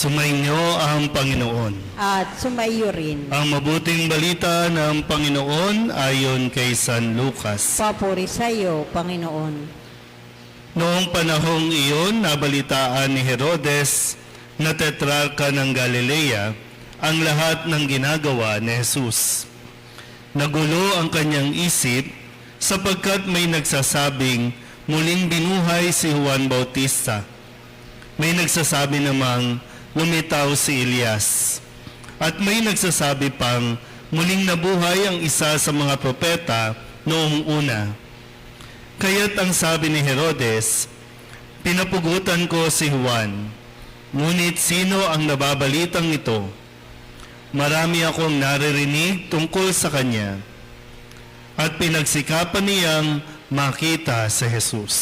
Sumainyo ang Panginoon. at sumaiyo rin. Ang mabuting balita ng Panginoon ayon kay San Lucas. Papuri sa iyo, Panginoon. Noong panahong iyon, nabalitaan ni Herodes na tetrarka ng Galilea ang lahat ng ginagawa ni Jesus. Nagulo ang kanyang isip sapagkat may nagsasabing muling binuhay si Juan Bautista. May nagsasabi namang lumitaw si Elias. At may nagsasabi pang muling nabuhay ang isa sa mga propeta noong una. Kaya't ang sabi ni Herodes, pinapugutan ko si Juan. Ngunit sino ang nababalitang ito? Marami akong naririnig tungkol sa kanya. At pinagsikapan niyang makita si Jesus.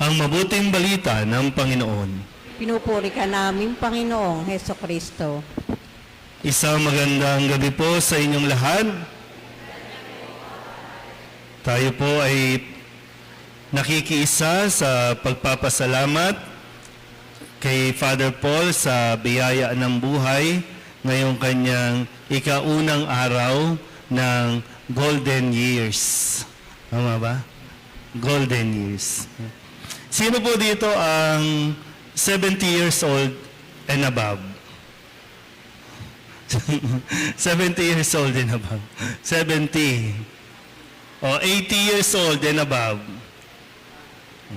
Ang mabuting balita ng Panginoon. Pinupuri ka namin, Panginoong Heso Kristo. Isang magandang gabi po sa inyong lahat. Tayo po ay nakikiisa sa pagpapasalamat kay Father Paul sa biyaya ng buhay ngayong kanyang ikaunang araw ng Golden Years. Tama ba? Golden Years. Sino po dito ang 70 years old and above? 70 years old and above. 70. O 80 years old and above.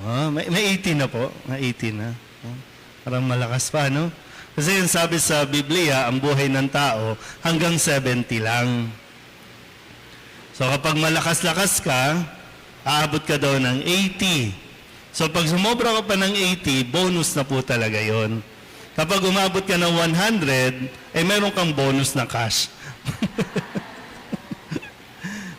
Ah, may, may 18 na po. May 18 na. Oh, parang malakas pa, no? Kasi yung sabi sa Biblia, ang buhay ng tao hanggang 70 lang. So kapag malakas-lakas ka, aabot ka daw ng 80. So pag sumobra ka pa ng 80, bonus na po talaga yon. Kapag umabot ka ng 100, eh meron kang bonus na cash.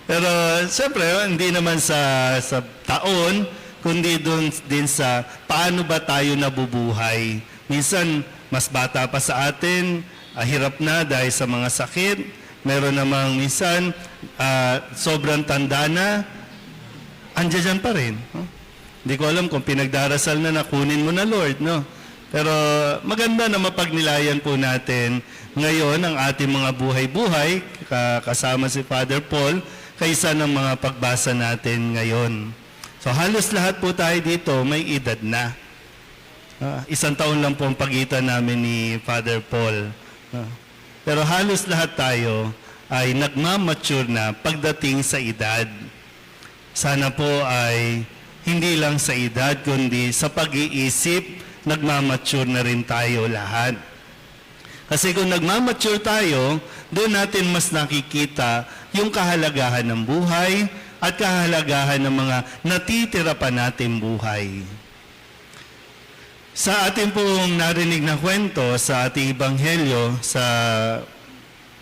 Pero siyempre, hindi naman sa, sa taon, kundi doon din sa paano ba tayo nabubuhay. Minsan, mas bata pa sa atin, ah, hirap na dahil sa mga sakit. Meron namang minsan, ah, sobrang tanda na, andyan dyan pa rin. no? Hindi ko alam kung pinagdarasal na nakunin mo na Lord, no? Pero maganda na mapagnilayan po natin ngayon ang ating mga buhay-buhay ka- kasama si Father Paul kaysa ng mga pagbasa natin ngayon. So halos lahat po tayo dito may edad na. Ah, isang taon lang po ang pagitan namin ni Father Paul. Ah, pero halos lahat tayo ay nagmamature na pagdating sa edad. Sana po ay hindi lang sa edad, kundi sa pag-iisip, nagmamature na rin tayo lahat. Kasi kung nagmamature tayo, doon natin mas nakikita yung kahalagahan ng buhay at kahalagahan ng mga natitira pa natin buhay. Sa ating pong narinig na kwento sa ating Ebanghelyo sa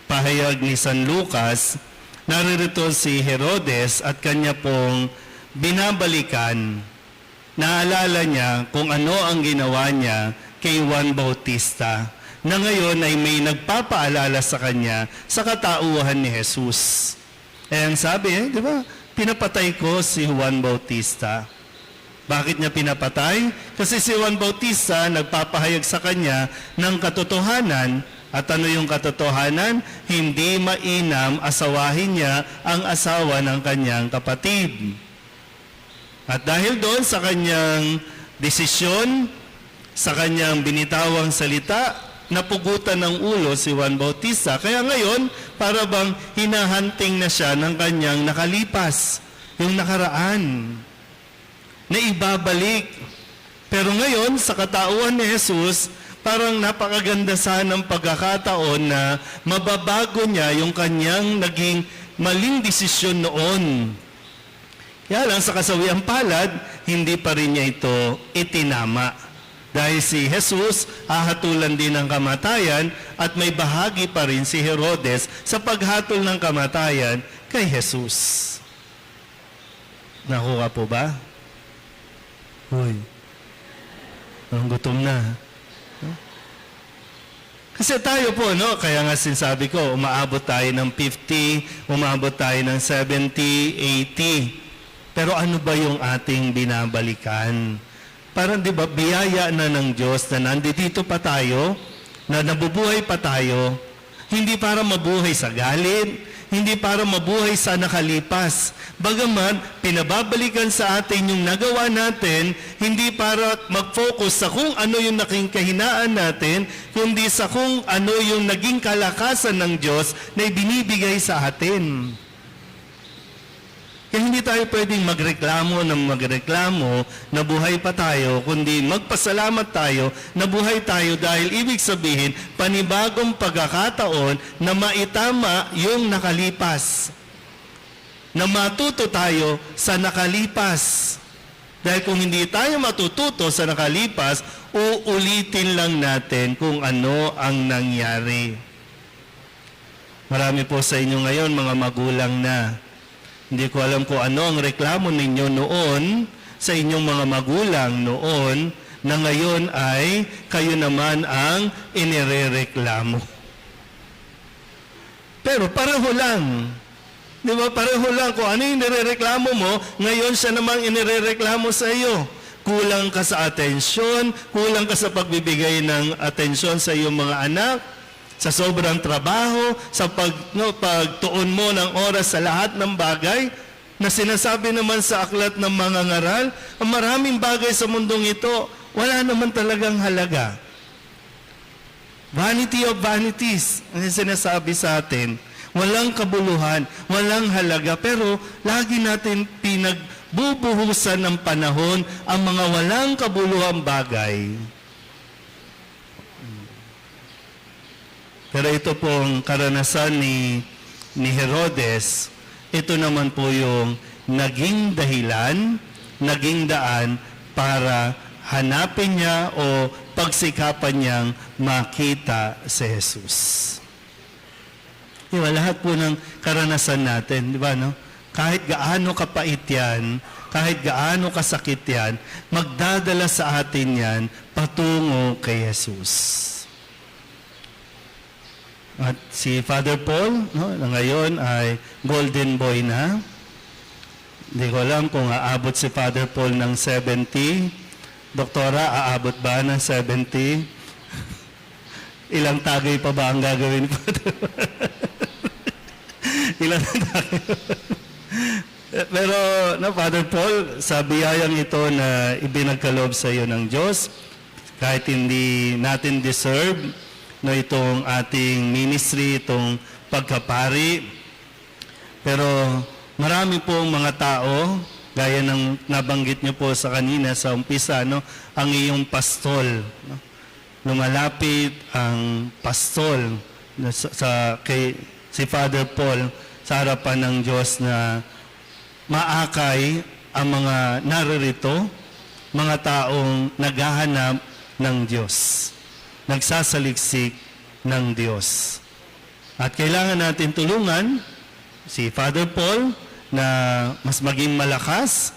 pahayag ni San Lucas, naririto si Herodes at kanya pong binabalikan. Naalala niya kung ano ang ginawa niya kay Juan Bautista na ngayon ay may nagpapaalala sa kanya sa katauhan ni Jesus. Eh, ang sabi, eh, di ba, pinapatay ko si Juan Bautista. Bakit niya pinapatay? Kasi si Juan Bautista nagpapahayag sa kanya ng katotohanan. At ano yung katotohanan? Hindi mainam asawahin niya ang asawa ng kanyang kapatid. At dahil doon sa kanyang desisyon, sa kanyang binitawang salita, napugutan ng ulo si Juan Bautista. Kaya ngayon, para bang hinahanting na siya ng kanyang nakalipas, yung nakaraan na ibabalik. Pero ngayon, sa katauhan ni Jesus, parang napakaganda sana ng pagkakataon na mababago niya yung kanyang naging maling desisyon noon. Kaya lang sa kasawiang palad, hindi pa rin niya ito itinama. Dahil si Jesus hahatulan din ng kamatayan at may bahagi pa rin si Herodes sa paghatol ng kamatayan kay Jesus. Nakuha po ba? Hoy. Ang gutom na. Kasi tayo po, no? Kaya nga sinasabi ko, umaabot tayo ng 50, umaabot tayo ng 70, 80. Pero ano ba yung ating binabalikan? Parang di ba, biyaya na ng Diyos na nandito pa tayo, na nabubuhay pa tayo, hindi para mabuhay sa galit, hindi para mabuhay sa nakalipas. Bagaman, pinababalikan sa atin yung nagawa natin, hindi para mag-focus sa kung ano yung naging kahinaan natin, kundi sa kung ano yung naging kalakasan ng Diyos na ibinibigay sa atin. Kaya hindi tayo pwedeng magreklamo ng magreklamo na buhay pa tayo, kundi magpasalamat tayo na buhay tayo dahil ibig sabihin, panibagong pagkakataon na maitama yung nakalipas. Na matuto tayo sa nakalipas. Dahil kung hindi tayo matututo sa nakalipas, uulitin lang natin kung ano ang nangyari. Marami po sa inyo ngayon, mga magulang na, hindi ko alam kung ano ang reklamo ninyo noon sa inyong mga magulang noon na ngayon ay kayo naman ang inirereklamo. Pero pareho lang. Di ba? Pareho lang. Kung ano yung nirereklamo mo, ngayon siya namang inirereklamo sa iyo. Kulang ka sa atensyon, kulang ka sa pagbibigay ng atensyon sa iyong mga anak, sa sobrang trabaho, sa pag, no, pagtuon mo ng oras sa lahat ng bagay, na sinasabi naman sa aklat ng mga ngaral, ang maraming bagay sa mundong ito, wala naman talagang halaga. Vanity of vanities, ang sinasabi sa atin. Walang kabuluhan, walang halaga, pero lagi natin pinagbubuhusan ng panahon ang mga walang kabuluhang bagay. Pero ito pong karanasan ni, ni Herodes, ito naman po yung naging dahilan, naging daan para hanapin niya o pagsikapan niyang makita si Jesus. Di ba, lahat po ng karanasan natin, di ba, no? Kahit gaano kapait yan, kahit gaano kasakit yan, magdadala sa atin yan patungo kay Jesus. At si Father Paul, no, na ngayon ay golden boy na. Hindi ko alam kung aabot si Father Paul ng 70. Doktora, aabot ba ng 70? Ilang tagay pa ba ang gagawin Father Ilang tagay Pero, na Father Paul, sa biyayang ito na ibinagkalob sa iyo ng Diyos, kahit hindi natin deserve, no, itong ating ministry, itong pagkapari. Pero marami pong mga tao, gaya ng nabanggit niyo po sa kanina sa umpisa, no, ang iyong pastol. No? Lumalapit ang pastol no, sa, sa kay si Father Paul sa harapan ng Diyos na maakay ang mga naririto, mga taong naghahanap ng Diyos nagsasaliksik ng Diyos. At kailangan natin tulungan si Father Paul na mas maging malakas,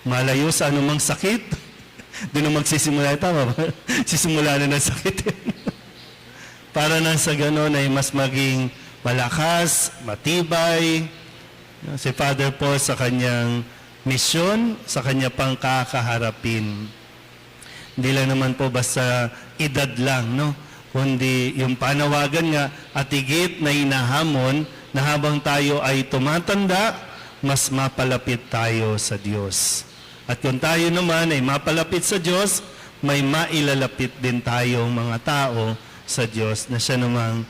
malayo sa anumang sakit. Doon na magsisimula, tama ba? Sisimula na ng sakit. Para na sa ganon ay mas maging malakas, matibay, si Father Paul sa kanyang misyon, sa kanya pang kakaharapin. Hindi lang naman po basta edad lang, no? Kundi yung panawagan nga at higit na inahamon na habang tayo ay tumatanda, mas mapalapit tayo sa Diyos. At kung tayo naman ay mapalapit sa Diyos, may mailalapit din tayong mga tao sa Diyos na siya namang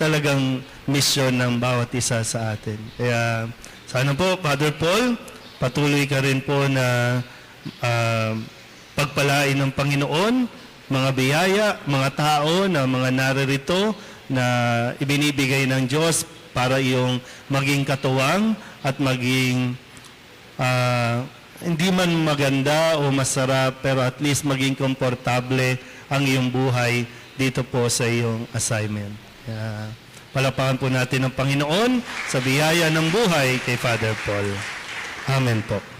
talagang misyon ng bawat isa sa atin. Kaya sana po, Father Paul, patuloy ka rin po na ah, pagpalain ng Panginoon, mga biyaya, mga tao na mga naririto na ibinibigay ng Diyos para iyong maging katuwang at maging ah, hindi man maganda o masarap pero at least maging komportable ang iyong buhay dito po sa iyong assignment. Kaya, palapakan po natin ng Panginoon sa biyaya ng buhay kay Father Paul. Amen po.